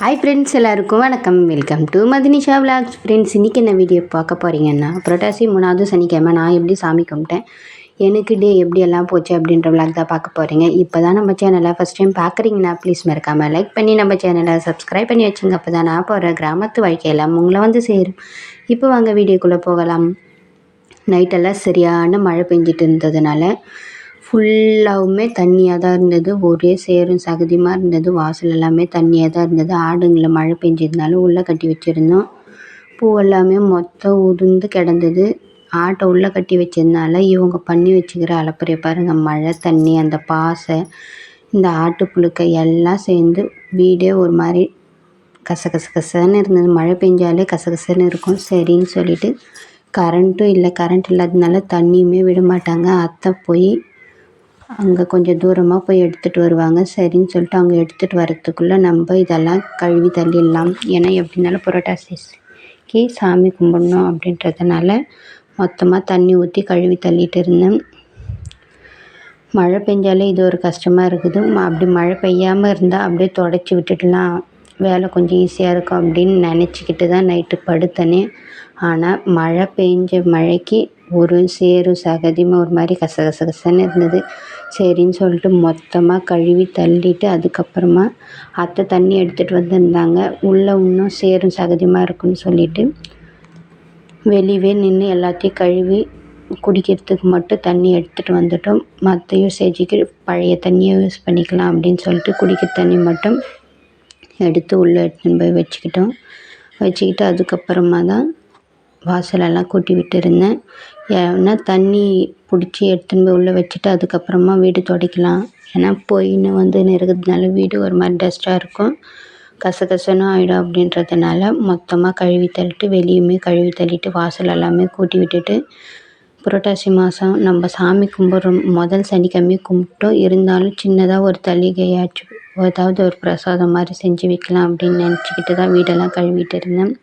Hi friends எல்லாருக்கும் வணக்கம். Welcome to Madhinisha vlogs friends இன்றைக்கி என்ன வீடியோ பார்க்க போகிறீங்கன்னா புரட்டாசி மூணாவது சனிக்கிழமை நான் எப்படி சாமி கும்பிட்டேன் எனக்கு டே எப்படி எல்லாம் போச்சு அப்படின்ற விளாக் தான் பார்க்க போகிறீங்க இப்போ தான் நம்ம சேனலை ஃபஸ்ட் டைம் பார்க்குறீங்கன்னா ப்ளீஸ் மறக்காமல் லைக் பண்ணி நம்ம சேனலை சப்ஸ்கிரைப் பண்ணி வச்சுங்க. அப்போ தான் நான் போகிற கிராமத்து வாழ்க்கையெல்லாம் உங்களை வந்து சேரும். இப்போ வாங்க வீடியோக்குள்ளே போகலாம். நைட்டெல்லாம் சரியான மழை பெஞ்சிட்டு இருந்ததுனால ஃபுல்லாகவுமே தண்ணியாக தான் இருந்தது. ஒரே சேரும் சகதியுமாக இருந்தது. வாசல் எல்லாமே தண்ணியாக தான் இருந்தது. ஆடுங்களை மழை பெஞ்சதுனால உள்ளே கட்டி வச்சுருந்தோம். பூ எல்லாமே மொத்தம் உதிர்ந்து கிடந்தது. ஆட்டை உள்ளே கட்டி வச்சதுனால இவங்க பண்ணி வச்சுக்கிற அலப்பறைய பாருங்கள் மழை தண்ணி அந்த பாசை இந்த ஆட்டு புழுக்கை எல்லாம் சேர்ந்து வீடே ஒரு மாதிரி கச கச கசன்னு இருந்தது. மழை பெஞ்சாலே கசகசன்னு இருக்கும். சரின்னு சொல்லிட்டு கரண்ட்டும் இல்லை. கரண்ட் இல்லாததுனால தண்ணியுமே விட மாட்டாங்க. அத்தை போய் அங்கே கொஞ்சம் தூரமாக போய் எடுத்துகிட்டு வருவாங்க. சரின்னு சொல்லிட்டு அவங்க எடுத்துகிட்டு வரத்துக்குள்ளே நம்ம இதெல்லாம் கழுவி தள்ளிடலாம். ஏன்னா எப்படினாலும் புரட்டாசிக்கு சாமி கும்பிடணும் அப்படின்றதுனால மொத்தமாக தண்ணி ஊற்றி கழுவி தள்ளிட்டு இருந்தேன். மழை பெஞ்சாலே இது ஒரு கஷ்டமாக இருக்குது. அப்படி மழை பெய்யாமல் இருந்தால் அப்படியே தொடச்சி விட்டுடலாம் வேலை கொஞ்சம் ஈஸியாக இருக்கும் அப்படின்னு நினச்சிக்கிட்டு தான் நைட்டு படுத்தனே. ஆனால் மழை பெஞ்ச மழைக்கு ஒரு சேரும் சகதியுமே ஒரு மாதிரி கச கச கசன்னு இருந்தது. சரின்னு சொல்லிட்டு மொத்தமாக கழுவி தள்ளிட்டு அதுக்கப்புறமா அத்தை தண்ணி எடுத்துகிட்டு வந்திருந்தாங்க. உள்ளே இன்னும் சேரும் சகதியமாக இருக்குன்னு சொல்லிட்டு வெளியவே நின்று எல்லாத்தையும் கழுவி குடிக்கிறதுக்கு மட்டும் தண்ணி எடுத்துகிட்டு வந்துட்டோம். மற்ற யூசேஜுக்கு பழைய தண்ணியை யூஸ் பண்ணிக்கலாம் அப்படின்னு சொல்லிட்டு குடிக்கிற தண்ணி மட்டும் எடுத்து உள்ளே எடுத்துன்னு போய் வச்சுக்கிட்டோம். வச்சுக்கிட்டு அதுக்கப்புறமா தான் வாசலெல்லாம் கூட்டி விட்டுருந்தேன் ஏன்னா தண்ணி பிடிச்சி எடுத்துன்னு போய் உள்ளே வச்சுட்டு அதுக்கப்புறமா வீடு துடைக்கலாம். ஏன்னா பொய்ன்னு வந்து இருக்கிறதுனால வீடு ஒரு மாதிரி டஸ்ட்டாக இருக்கும். கசகசன்னு ஆகிடும் அப்படின்றதுனால மொத்தமாக கழுவி தள்ளிட்டு வெளியுமே கழுவி தள்ளிட்டு வாசல் எல்லாமே கூட்டி விட்டுட்டு புரட்டாசி மாதம் நம்ம சாமி கும்பிட்றோம் முதல் சனிக்கிழமை கும்பிட்டோம். இருந்தாலும் சின்னதாக ஒரு தளிகையாச்சும் ஏதாவது ஒரு பிரசாதம் மாதிரி செஞ்சு வைக்கலாம் அப்படின்னு நினச்சிக்கிட்டு தான் வீடெல்லாம் கழுவிட்டு இருந்தேன்.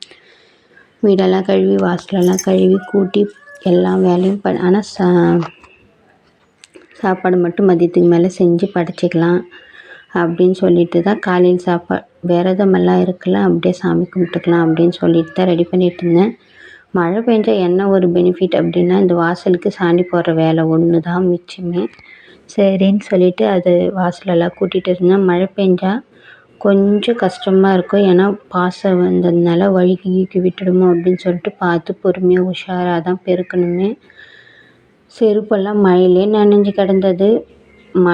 வீடெல்லாம் கழுவி வாசலெல்லாம் கழுவி கூட்டி எல்லா வேலையும் ப ஆனால் சா சாப்பாடு மட்டும் மதியத்துக்கு மேலே செஞ்சு படைச்சிக்கலாம் அப்படின்னு சொல்லிட்டு தான் காலையில் சாப்பாடு விரதமெல்லாம் இருக்குல்ல அப்படியே சாமி கும்பிட்டுக்கலாம் அப்படின்னு சொல்லிட்டு தான் ரெடி பண்ணிட்டு இருந்தேன். மழை பெஞ்சால் என்ன ஒரு பெனிஃபிட் அப்படின்னா இந்த வாசலுக்கு சாணி போடுற வேலை ஒன்று தான் மிச்சமே. சரின்னு சொல்லிவிட்டு அது வாசலெல்லாம் கூட்டிகிட்டு இருந்தேன். மழை பெஞ்சால் கொஞ்சம் கஷ்டமாக இருக்கும். ஏன்னா பாசம் வந்ததுனால வழுக்கி கிழுக்கி விட்டுடுமோ அப்படின்னு சொல்லிட்டு பார்த்து பொறுமையாக உஷாராக தான் பெருக்கணுமே. செருப்பெல்லாம் மழையிலே நனைஞ்சு கிடந்தது. ம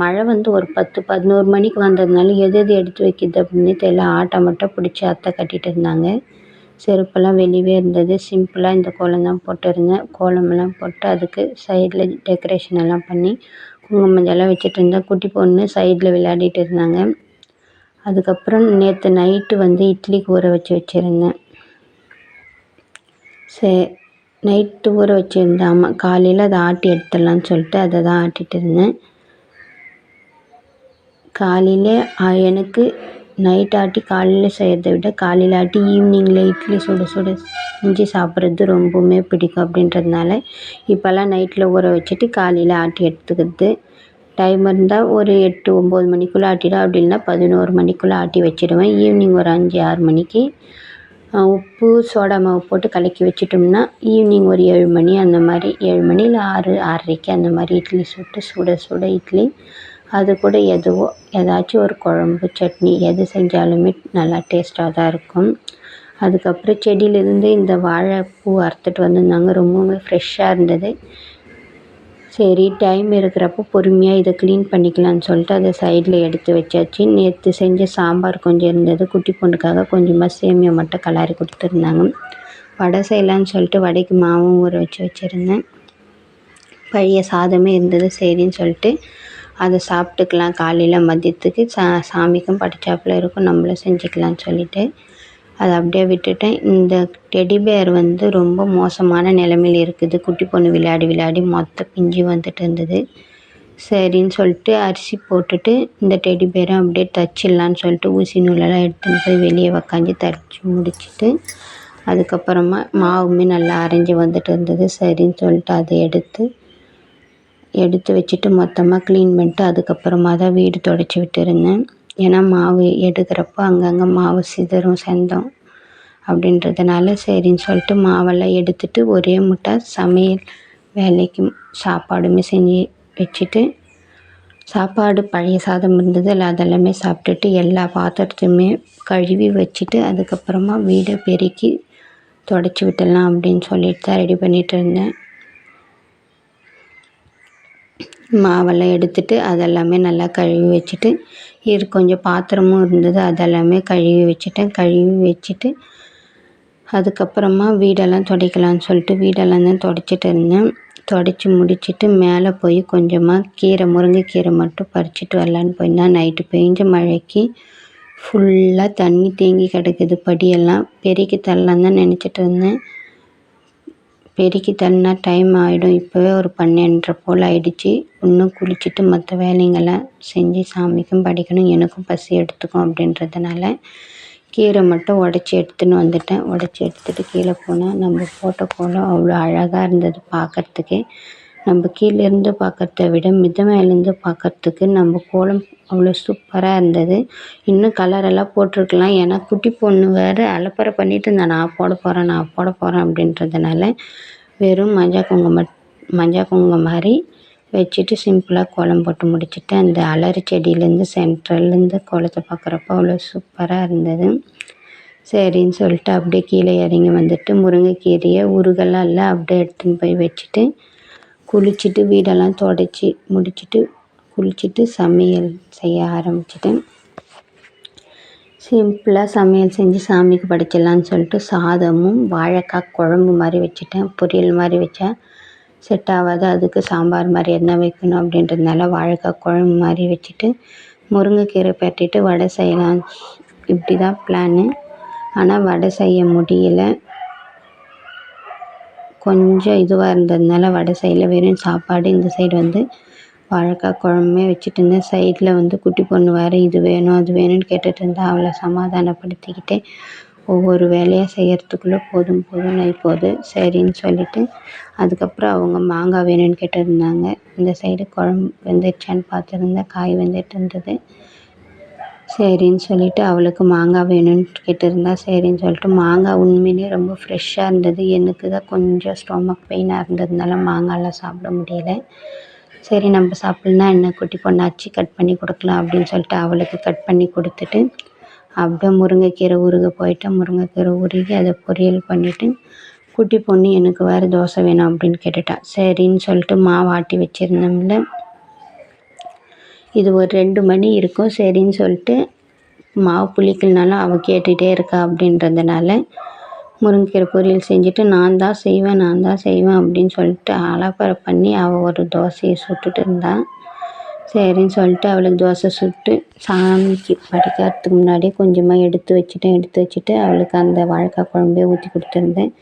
மழை வந்து ஒரு பத்து பதினோரு மணிக்கு வந்ததுனால எது எது எடுத்து வைக்கிது அப்படின்னு தெரியல. ஆட்டை மட்டும் பிடிச்சி அத்தை கட்டிகிட்டு இருந்தாங்க. செருப்பெல்லாம் வெளியவே இருந்தது. சிம்பிளாக இந்த கோலம் தான் போட்டிருந்தேன். கோலமெல்லாம் போட்டு அதுக்கு சைடில் டெக்கரேஷன் எல்லாம் பண்ணி குங்குமஞ்செல்லாம் வச்சுட்டு இருந்தேன். குட்டி பொண்ணு சைடில் விளையாடிட்டு இருந்தாங்க. அதுக்கப்புறம் நேற்று நைட்டு வந்து இட்லிக்கு ஊற வச்சு வச்சுருந்தேன். சே நைட்டு ஊற வச்சுருந்தேன் ஆமாம் காலையில் அதை ஆட்டி எடுத்துடலான்னு சொல்லிட்டு அதை தான் ஆட்டிகிட்டு இருந்தேன். காலையில் எனக்கு நைட் ஆட்டி காலையில் செய்கிறத விட காலையில் ஆட்டி ஈவினிங்கில் இட்லி சுட சுட செஞ்சு சாப்பிட்றது ரொம்பவுமே பிடிக்கும் அப்படின்றதுனால இப்போல்லாம் நைட்டில் ஊற வச்சுட்டு காலையில் ஆட்டி எடுத்துக்கிறது. டைம் இருந்தால் ஒரு எட்டு ஒம்பது மணிக்குள்ளே ஆட்டிடும் அப்படி இல்லைன்னா பதினோரு மணிக்குள்ளே ஆட்டி வச்சிடுவேன். ஈவினிங் ஒரு அஞ்சு ஆறு மணிக்கு. உப்பு சோடா மாவு போட்டு கலக்கி வச்சிட்டோம்னா ஈவினிங் ஒரு ஏழு மணி அந்த மாதிரி. ஏழு மணி இல்லை ஆறு ஆறரைக்கு அந்த மாதிரி இட்லி சுட்டு சுட சுட இட்லி. அது கூட எதுவோ ஏதாச்சும் ஒரு குழம்பு சட்னி எது செஞ்சாலுமே நல்லா டேஸ்ட்டாக தான் இருக்கும். அதுக்கப்புறம் செடியிலேருந்து இந்த வாழைப்பூ அறுத்துட்டு வந்திருந்தாங்க. ரொம்பவுமே ஃப்ரெஷ்ஷாக இருந்தது. சரி டைம் இருக்கிறப்போ பொறுமையாக இதை க்ளீன் பண்ணிக்கலான்னு சொல்லிட்டு அதை சைடில் எடுத்து வச்சாச்சு. நேற்று செஞ்ச சாம்பார் கொஞ்சம் இருந்தது. குட்டி பொண்ணுக்காக கொஞ்சமாக சேமியா மட்டும் கலாரி கொடுத்துருந்தாங்க. வடை செய்யலான்னு சொல்லிட்டு வடைக்கு மாவும் ஊற வச்சு வச்சுருந்தேன். பழைய சாதமே இருந்தது. சரின்னு சொல்லிட்டு அதை சாப்பிட்டுக்கலாம். காலையில் மதியத்துக்கு சா சாமிக்கும் படைச்சாப்புல இருக்கும். நம்மளும் செஞ்சுக்கலான்னு சொல்லிவிட்டு அதை அப்படியே விட்டுட்டேன். இந்த டெடி பேர் வந்து ரொம்ப மோசமான நிலமையில இருக்குது. குட்டி பொண்ணு விளையாடி விளையாடி மொத்த பிஞ்சு வந்துட்டு இருந்தது. சரின்னு சொல்லிட்டு அரிசி போட்டுட்டு இந்த டெடி பேரை அப்படியே தச்சிடலான்னு சொல்லிட்டு ஊசி நூலெல்லாம் எடுத்துன்னு போய் வெளியே உக்காந்து தச்சு முடிச்சுட்டு அதுக்கப்புறமா மாவுமே நல்லா அரைஞ்சி வந்துட்டு இருந்தது. சரின்னு சொல்லிட்டு அதை எடுத்து எடுத்து வச்சுட்டு மொத்தமாக க்ளீன் பண்ணிட்டு அதுக்கப்புறமா தான் வீடு துடச்சி விட்டுருந்தேன். ஏன்னா மாவு எடுக்கிறப்போ அங்கங்கே மாவு சிதறும் செந்தம் அப்படின்றதுனால சரின்னு சொல்லிட்டு மாவெல்லாம் எடுத்துட்டு ஒரே முட்டை சமையல் வேலைக்கு சாப்பாடுமே செஞ்சு வச்சுட்டு சாப்பாடு பழைய சாதம் இருந்தது இல்லை அதெல்லாமே சாப்பிட்டுட்டு எல்லா பாத்திரத்தையுமே கழுவி வச்சுட்டு அதுக்கப்புறமா வீடை பெருக்கி தொடச்சி விட்டுடலாம் அப்படின்னு சொல்லிட்டு தான் ரெடி பண்ணிகிட்டு இருந்தேன். மாவெல்லாம் எடுத்துட்டு அதெல்லாமே நல்லா கழுவி வச்சுட்டு இரு கொஞ்சம் பாத்திரமும் இருந்தது அதெல்லாமே கழுவி வச்சுட்டேன். கழுவி வச்சுட்டு அதுக்கப்புறமா வீடெல்லாம் துடைக்கலான்னு சொல்லிட்டு வீடெல்லாம் தான் துடைச்சிட்டு இருந்தேன். துடைச்சி முடிச்சுட்டு மேலே போய் கொஞ்சமாக கீரை முருங்கைக்கீரை மட்டும் பறிச்சிட்டு வரலான்னு போயிருந்தேன். நைட்டு பெஞ்ச மழைக்கு ஃபுல்லாக தண்ணி தேங்கி கிடக்குது படியெல்லாம். பெருக்கி தரலான்னு தான் நினச்சிட்டு இருந்தேன். பெருக்கி தள்ளினா டைம் ஆகிடும் இப்போவே ஒரு பன்னெண்டரை போல் ஆகிடுச்சி இன்னும் குளிச்சுட்டு மற்ற வேலைங்கெல்லாம் செஞ்சு சாமிக்கும் படிக்கணும் எனக்கும் பசி எடுத்துக்கும் அப்படின்றதுனால கீரை மட்டும் உடச்சி எடுத்துன்னு வந்துட்டேன். உடச்சி எடுத்துகிட்டு கீழே போனேன் நம்ம போட்ட கோலம் அவ்வளோ அழகாக இருந்தது பார்க்கறதுக்கே. நம்ம கீழேருந்து பார்க்கறத விட மித மேலேருந்து பார்க்கறதுக்கு நம்ம கோலம் அவ்வளோ சூப்பராக இருந்தது. இன்னும் கலரெல்லாம் போட்டிருக்கலாம். ஏன்னா குட்டி பொண்ணு வேறு அலப்பறை பண்ணிட்டு இருந்தா நான் போட போகிறேன் நான் போட போகிறேன் அப்படின்றதுனால வெறும் மஞ்சள் குங்கும மஞ்சள் குங்குமம் மாதிரி வச்சுட்டு சிம்பிளாக கோலம் போட்டு முடிச்சுட்டு அந்த அலரி செடியிலேருந்து சென்ட்ரல்லேருந்து கோலத்தை பார்க்குறப்ப அவ்வளோ சூப்பராக இருந்தது. சரின்னு சொல்லிட்டு அப்படியே கீழே இறங்கி வந்துட்டு முருங்கைக்கீரையை உருகெல்லாம் இல்லை அப்படியே எடுத்துன்னு போய் வச்சுட்டு குளிச்சுட்டு வீடெல்லாம் துடச்சி முடிச்சுட்டு குளிச்சுட்டு சமையல் செய்ய ஆரம்பிச்சிட்டேன். சிம்பிளாக சமையல் செஞ்சு சாமிக்கு படைச்சிடலான்னு சொல்லிட்டு சாதமும் வாழைக்காய் குழம்பு மாதிரி வச்சுட்டேன். பொரியல் மாதிரி வச்சேன் செட் ஆகாது. அதுக்கு சாம்பார் மாதிரி என்ன வைக்கணும் அப்படின்றதுனால வாழைக்காய் குழம்பு மாதிரி வச்சுட்டு முருங்கைக்கீரை பரட்டிட்டு வடை செய்யலாம். இப்படி தான் பிளானு ஆனால் வடை செய்ய முடியல. கொஞ்சம் இதுவாக இருந்ததுனால வடை சைடில் வெறும் சாப்பாடு இந்த சைடு வந்து வாழைக்காய் குழம்புமே வச்சுட்டு இருந்தேன். சைடில் வந்து குட்டி பொண்ணு வேறு இது வேணும் அது வேணும்னு கேட்டுட்டு இருந்தா அவளை சமாதானப்படுத்திக்கிட்டே ஒவ்வொரு வேலையாக செய்கிறதுக்குள்ளே போதும் போதும்னு ஆகி போகுது. சரின்னு சொல்லிவிட்டு அதுக்கப்புறம் அவங்க மாங்காய் வேணும்னு கேட்டிருந்தாங்க. இந்த சைடு குழம்பு வெந்துடுச்சான்னு பார்த்துருந்தேன். காய் வெந்துட்டு இருந்தது. சரின்னு சொல்லிவிட்டு அவளுக்கு மாங்காய் வேணும்னு கேட்டிருந்தா சரின்னு சொல்லிட்டு மாங்காய் உண்மையிலே ரொம்ப ஃப்ரெஷ்ஷாக இருந்தது. எனக்கு தான் கொஞ்சம் ஸ்டொமக் பெயினாக இருந்ததுனால மாங்காயெலாம் சாப்பிட முடியல. சரி நம்ம சாப்பிட்லனா என்ன குட்டி பொண்ணாச்சு கட் பண்ணி கொடுக்கலாம் அப்படின்னு சொல்லிட்டு அவளுக்கு கட் பண்ணி கொடுத்துட்டு அப்படியே முருங்கைக்கீரை உருக போயிட்டேன் முருங்கைக்கீரை உருகி அதை பொரியல் பண்ணிவிட்டு குட்டி பொண்ணு எனக்கு வேறு தோசை வேணும் அப்படின்னு கேட்டுட்டா. சரின்னு சொல்லிட்டு மாவு ஆட்டி வச்சுருந்தோம்ல இது ஒரு ரெண்டு மணி இருக்கும் சரின்னு சொல்லிட்டு மாவு புளிக்கலனாலும் அவள் கேட்டுகிட்டே இருக்கா அப்படின்றதுனால முருங்கைக்கீரை பொரியல் செஞ்சுட்டு நான் தான் செய்வேன் நான் தான் செய்வேன் அப்படின்னு சொல்லிட்டு அலப்பறை பண்ணி அவள் ஒரு தோசையை சுட்டுட்டு இருந்தாள் சரின்னு சொல்லிட்டு அவளுக்கு தோசை சுட்டு சாமிக்கு படிக்கிறதுக்கு முன்னாடியே கொஞ்சமாக எடுத்து வச்சுட்டேன் எடுத்து வச்சுட்டு அவளுக்கு அந்த வாழைக்காய் குழம்பே ஊற்றி கொடுத்துருந்தேன்.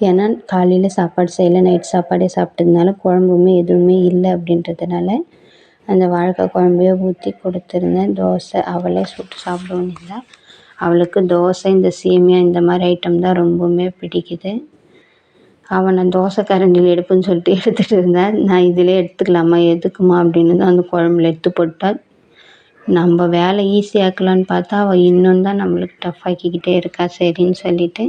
ஏன்னா காலையில் சாப்பாடு செய்யலை நைட் சாப்பாடே சாப்பிட்டதுனால குழம்புமே எதுவுமே இல்லை அப்படின்றதுனால அந்த வாழைக்காய் குழம்பையே ஊற்றி கொடுத்துருந்தேன். தோசை அவளே சுட்டு சாப்பிடுவோன்னு இல்லை. அவளுக்கு தோசை இந்த சேமியா இந்த மாதிரி ஐட்டம் தான் ரொம்பவுமே பிடிக்குது. அவனை தோசை கரண்டியில் எடுப்புன்னு சொல்லிட்டு எடுத்துகிட்டு இருந்தேன். நான் இதிலே எடுத்துக்கலாமா எதுக்குமா அப்படின்னு தான் அந்த குழம்புல எடுத்து போட்டால் நம்ம வேலை ஈஸியாக்கலான்னு பார்த்தா அவள் இன்னும் தான் நம்மளுக்கு டஃப் ஆக்கிக்கிட்டே இருக்கா. சரின்னு சொல்லிவிட்டு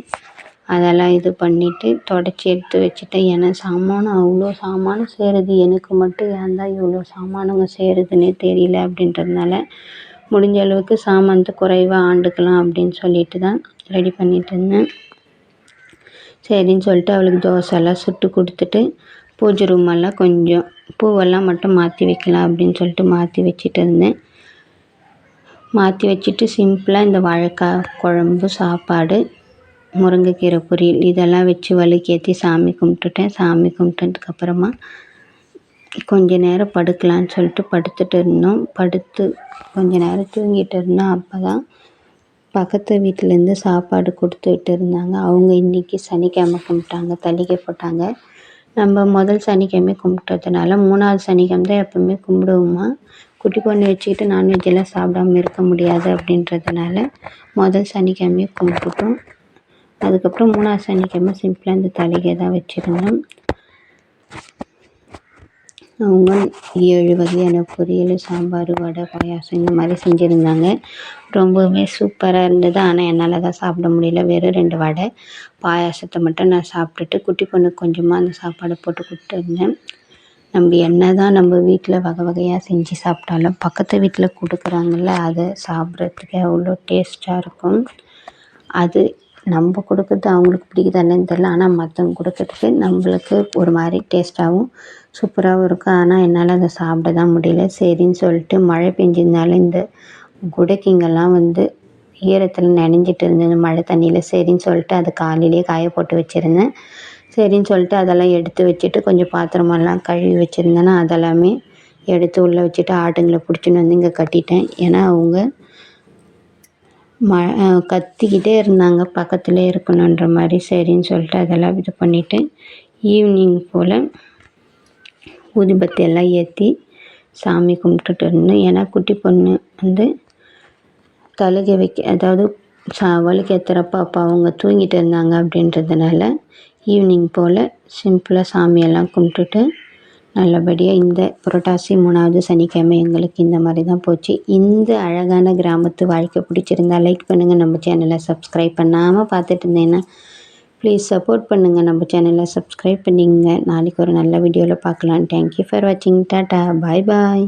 அதெல்லாம் இது பண்ணிவிட்டு துடச்சி எடுத்து வச்சுட்டேன். ஏன்னா சாமானும் அவ்வளோ சாமானும் சேருது. எனக்கு மட்டும் ஏன் தான் இவ்வளோ சாமானுங்க சேருதுன்னே தெரியல அப்படின்றதுனால முடிஞ்ச அளவுக்கு சாமானத்தை குறைவாக ஆண்டுக்கலாம் அப்படின்னு சொல்லிட்டு தான் ரெடி பண்ணிகிட்டு இருந்தேன். சரின்னு சொல்லிட்டு அவளுக்கு தோசைலாம் சுட்டு கொடுத்துட்டு பூஜை ரூமெல்லாம் கொஞ்சம் பூவெல்லாம் மட்டும் மாற்றி வைக்கலாம் அப்படின்னு சொல்லிட்டு மாற்றி வச்சுட்டு இருந்தேன். மாற்றி வச்சுட்டு சிம்பிளாக இந்த வாழைக்காய் குழம்பு சாப்பாடு முருங்கைக்கீரை பொரியல் இதெல்லாம் வச்சு வலுக்கேற்றி சாமி கும்பிட்டுட்டேன். சாமி கும்பிட்டதுக்கப்புறமா கொஞ்ச நேரம் படுக்கலான்னு சொல்லிட்டு படுத்துட்டு இருந்தோம். படுத்து கொஞ்ச நேரம் தூங்கிட்டு இருந்தோம். அப்போ தான் பக்கத்து வீட்டிலேருந்து சாப்பாடு கொடுத்துட்டு இருந்தாங்க அவங்க இன்றைக்கி சனிக்கிழமை கும்பிட்டாங்க. தளிகை போட்டாங்க. நம்ம முதல் சனிக்கிழமை கும்பிட்டதுனால மூணாவது சனிக்கிழமை தான் எப்போவுமே கும்பிடுவோமா? குட்டி பொண்ணு வச்சுக்கிட்டு நான்வெஜ் எல்லாம் சாப்பிடாம இருக்க முடியாது அப்படின்றதுனால முதல் சனிக்கிழமையும் கும்பிட்டுட்டோம். அதுக்கப்புறம் மூணாவது சனிக்கிழமை சிம்பிளாக இந்த தலைகை தான் வச்சுருந்தோம். அவங்க ஏழு வகையான பொரியல் சாம்பார் வடை பாயாசம் இந்த மாதிரி செஞ்சுருந்தாங்க. ரொம்பவுமே சூப்பராக இருந்தது. ஆனால் என்னால் தான் சாப்பிட முடியல. வெறும் ரெண்டு வடை. பாயாசத்தை மட்டும் நான் சாப்பிட்டுட்டு குட்டி பொண்ணுக்கு கொஞ்சமாக அந்த சாப்பாடை போட்டு கொடுத்துருந்தேன் நம்ம என்ன தான் நம்ம வீட்டில் வகை வகையாக செஞ்சு சாப்பிட்டாலும் பக்கத்து வீட்டில் கொடுக்குறாங்கள்ல அதை சாப்பிட்றதுக்கு அவ்வளோ டேஸ்ட்டாக இருக்கும். அது நம்ம கொடுக்குறது அவங்களுக்கு பிடிக்குதா என்னன்னு தெரில ஆனால் மற்றவங்க கொடுக்கறதுக்கு நம்மளுக்கு ஒரு மாதிரி டேஸ்ட்டாகவும் சூப்பராகவும் இருக்கும். ஆனால் என்னால் அதை சாப்பிட தான் முடியல. சரின்னு சொல்லிட்டு மழை பெஞ்சிருந்தாலும் இந்த குடைக்கிங்கெல்லாம் வந்து ஈரத்தில் நனைஞ்சிட்டு இருந்தது. மழை தண்ணியில் சரின்னு சொல்லிட்டு அது காலையிலேயே காய போட்டு வச்சுருந்தேன். சரின்னு சொல்லிட்டு அதெல்லாம் எடுத்து வச்சுட்டு கொஞ்சம் பாத்திரமெல்லாம் கழுவி வச்சுருந்தேன்னா அதெல்லாமே எடுத்து உள்ளே வச்சுட்டு ஆட்டுங்களை பிடிச்சின்னு வந்து இங்கே கட்டிட்டேன். ஏன்னா அவங்க ம கத்திக்கிட்டே இருந்தாங்க. பக்கத்திலே இருக்கணுன்ற மாதிரி சரின்னு சொல்லிட்டு அதெல்லாம் இது பண்ணிவிட்டு ஈவினிங் போல் ஊதுபத்தி எல்லாம் ஏற்றி சாமி கும்பிட்டுட்டு இருந்தோம் ஏன்னா குட்டி பொண்ணு வந்து தழுகை வைக்க அதாவது சா வழுக்கேற்றுறப்ப அப்போ அவங்க தூங்கிட்டு இருந்தாங்க அப்படின்றதுனால ஈவினிங் போல் சிம்பிளாக சாமியெல்லாம் கும்பிட்டுட்டு நல்லபடியாக இந்த புரட்டாசி மூணாவது சனிக்கிழமை எங்களுக்கு இந்த மாதிரி தான் போச்சு. இந்த அழகான கிராமத்து வாழ்க்கை பிடிச்சிருந்தா லைக் பண்ணுங்கள் நம்ம சேனலை சப்ஸ்கிரைப் பண்ணாமல் பார்த்துட்டு இருந்தேன்னா ப்ளீஸ் சப்போர்ட் பண்ணுங்கள் நம்ம சேனலை சப்ஸ்கிரைப் பண்ணிங்க நாளைக்கு ஒரு நல்ல வீடியோவில் பார்க்கலாம் தேங்க்யூ ஃபார் வாட்சிங் டாட்டா பாய் பாய்